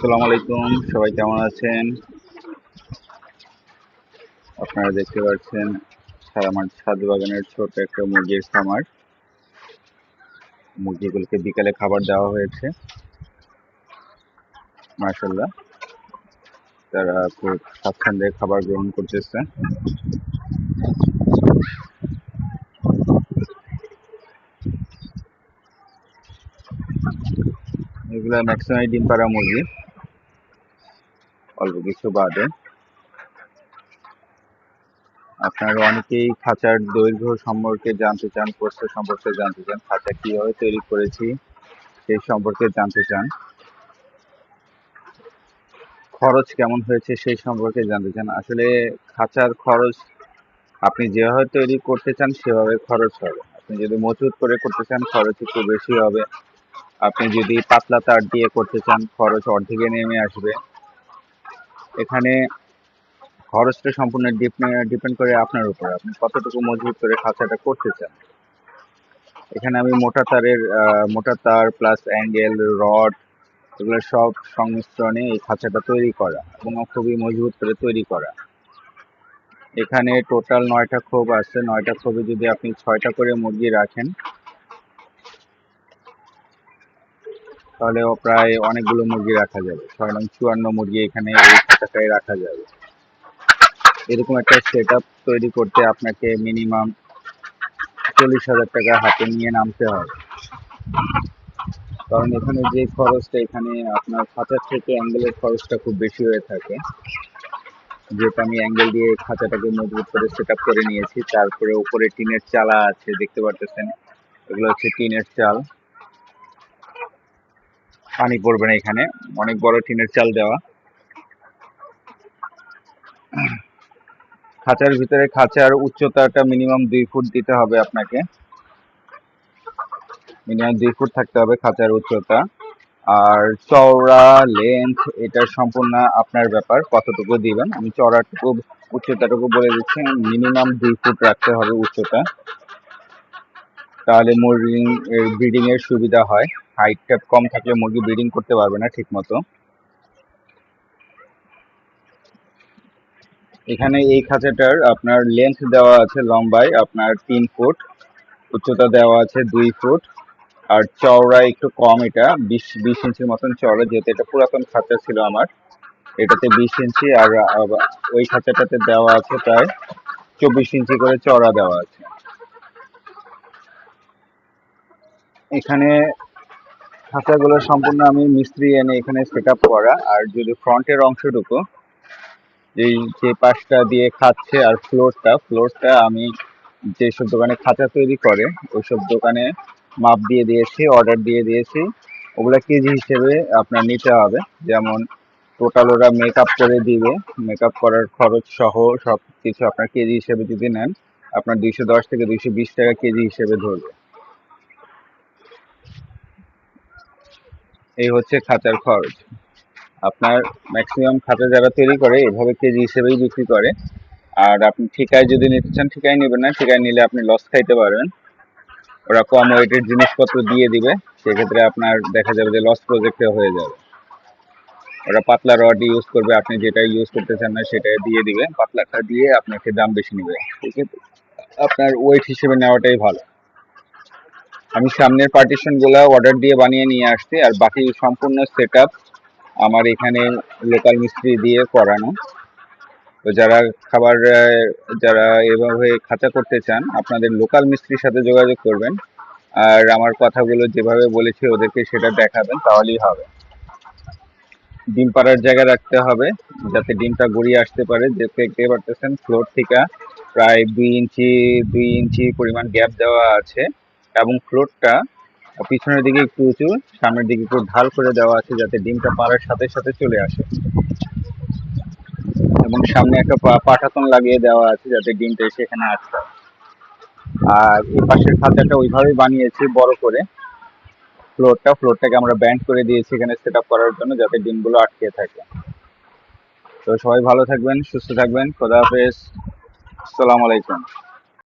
আসসালামু আলাইকুম, সবাই কেমন আছেন? আপনারা দেখতে পাচ্ছেন আমার ছাদ বাগানের ছোট একটা মুরগির খামার। মুরগিগুলোকে বিকালে খাবার দেওয়া হয়েছে। মার্শাল্লাহ তারা খুব স্বাচ্ছন্দ্যে খাবার গ্রহণ করতেছে। এগুলা ম্যাক্সিমাম ডিম পাড়া মুরগি। অল্প কিছু বাদে। আপনারা অনেকেই খাঁচার দৈর্ঘ্য সম্পর্কে জানতে চান, প্রস্থ সম্পর্কে জানতে চান, খাঁচা কীভাবে তৈরি করেছি সেই সম্পর্কে জানতে চান। খরচ কেমন হয়েছে সেই সম্পর্কে জানতে চান। আসলে খাঁচার খরচ আপনি যেভাবে তৈরি করতে চান, সেভাবে খরচ হবে। আপনি যদি মজুত করে করতে চান, খরচ একটু বেশি হবে। আপনি যদি পাতলা তার দিয়ে করতে চান, খরচ অর্ধেকে নেমে আসবে। এখানে খরচটা সম্পূর্ণ ডিপেন্ড করে আপনার উপর। আপনি কতটুকু মজবুত করে খাঁচাটা করতে চান। এখানে আমি মোটা তারের মোটা তার প্লাস অ্যাঙ্গেল রড এগুলো সব সংমিশ্রণে এই খাঁচাটা তৈরি করা এবং খুবই মজবুত করে তৈরি করা। এখানে টোটাল নয়টা খোপ আছে। নয়টা খোপে যদি আপনি ছয়টা করে মুরগি রাখেন তাহলেও প্রায় অনেকগুলো মুরগি রাখা যাবে। ছয় নং চুয়ান্ন মুরগি এখানে এই রাখা যাবে। এরকম একটা সেট তৈরি করতে আপনাকে মিনিমাম চল্লিশ হাজার টাকা হাতে নিয়ে নামতে হবে। কারণ এখানে যে খরচটা এখানে আপনার খাঁচার থেকে অ্যাঙ্গেলের খরচটা খুব বেশি হয়ে থাকে। যেহেতু আমি অ্যাঙ্গেল দিয়ে খাঁচাটাকে মজবুত করে সেট করে নিয়েছি, তারপরে উপরে টিনের চালা আছে, দেখতে পারতেছেন? এগুলো হচ্ছে টিনের চাল। পানি পড়বে না এখানে। অনেক বড় টিনের চাল দেওয়া। খাঁচার ভিতরে খাঁচার উচ্চতাটা মিনিমাম দুই ফুট দিতে হবে আপনাকে। মিনিমাম দুই ফুট থাকতে হবে খাঁচার উচ্চতা। আর চওড়া লেন্থ এটা সম্পূর্ণ আপনার ব্যাপার। কতটুকু দিবেন? আমি চওড়াটুকু, উচ্চতাটুকু বলে দিচ্ছি। মিনিমাম দুই ফুট রাখতে হবে উচ্চতা। তাহলে মুরগি ব্রিডিং এর সুবিধা হয়। হাইটটা কম থাকলে মুরগি ব্রিডিং করতে পারবে না ঠিক মতো এখানে এই খাঁচাটার আপনার লেন্থ দেওয়া আছে লম্বায়, আপনার তিন ফুট। উচ্চতা দেওয়া আছে দুই ফুট। আর চওড়া একটু কম এটা, বিশ বিশ ইঞ্চির মতন চওড়া, যেহেতু এটা পুরাতন খাঁচা ছিল আমার। এটাতে বিশ ইঞ্চি আর ওই খাঁচাটাতে দেওয়া আছে প্রায় চব্বিশ ইঞ্চি করে চওড়া দেওয়া আছে। এখানে খাঁচাগুলো সম্পূর্ণ আমি মিস্ত্রি এনে এখানে সেট আপ করা। আর যদি ফ্রন্টের অংশটুকু, এই যে পাশটা দিয়ে খাচ্ছে আর ফ্লোরটা ফ্লোরটা আমি যেসব দোকানে খাঁচা তৈরি করে, ওইসব দোকানে মাপ দিয়ে দিয়েছি অর্ডার দিয়ে দিয়েছি। ওগুলা কেজি হিসেবে আপনার নিতে হবে। যেমন টোটাল ওরা মেকআপ করে দিবে। মেকআপ করার খরচ সহ সব কিছু আপনার কেজি হিসেবে যদি নেন, আপনার দুইশো দশ থেকে দুইশো বিশ টাকা কেজি হিসেবে ধরবে। এই হচ্ছে খাঁচার খরচ। আপনার ম্যাক্সিমাম খাঁচা যারা তৈরি করে, এভাবে কেজি হিসেবেই বিক্রি করে। আর আপনি ঠিকায় যদি নিতে চান, ঠিকায় নেবেন না। ঠিকায় নিলে আপনি লস খাইতে পারবেন। ওরা কম ওয়েটের জিনিসপত্র দিয়ে দিবে। সেক্ষেত্রে আপনার দেখা যাবে যে লস প্রজেক্টে হয়ে যাবে। ওরা পাতলা রড ইউজ করবে। আপনি যেটা ইউজ করতে চান না, সেটা দিয়ে দিবে পাতলাটা দিয়ে আপনাকে দাম বেশি নেবে। আছে আপনার ওয়েট হিসেবে নেওয়াটাই ভালো। আমি সামনের পার্টিশনগুলো অর্ডার দিয়ে বানিয়ে নিয়ে আসছি, আর বাকি সম্পূর্ণ সেট আমার এখানে লোকাল মিস্ত্রি দিয়ে করানো। তো যারা খাবার যারা এভাবে খাঁচা করতে চান, আপনাদের লোকাল মিস্ত্রির সাথে যোগাযোগ করবেন। আর আমার কথাগুলো যেভাবে বলেছি, ওদেরকে সেটা দেখাবেন, তাহলেই হবে। ডিম পাড়ার জায়গা রাখতে হবে, যাতে ডিমটা গড়িয়ে আসতে পারে। যে দেখতে পারতেছেন ফ্লোর থেকে প্রায় দুই ইঞ্চি দুই ইঞ্চি পরিমাণ গ্যাপ দেওয়া আছে। এবং ফ্লোরটা পিছনের দিকে একটু উঁচু, সামনের দিকে একটু ঢাল করে দেওয়া আছে যাতে ডিমটা পাড়ার সাথে সাথে চলে আসে। এবং সামনে একটা পাঠাতন লাগিয়ে দেওয়া আছে যাতে ডিমটা এসে এখানে আসে আর এই পাশের খাঁচাটা ওইভাবেই বানিয়েছি বড় করে। ফ্লোরটা ফ্লোরটাকে আমরা ব্যান্ড করে দিয়েছি এখানে সেট করার জন্য যাতে ডিমগুলো আটকে থাকে। তো সবাই ভালো থাকবেন, সুস্থ থাকবেন, খোদা হাফেজ। আসসালামু আলাইকুম।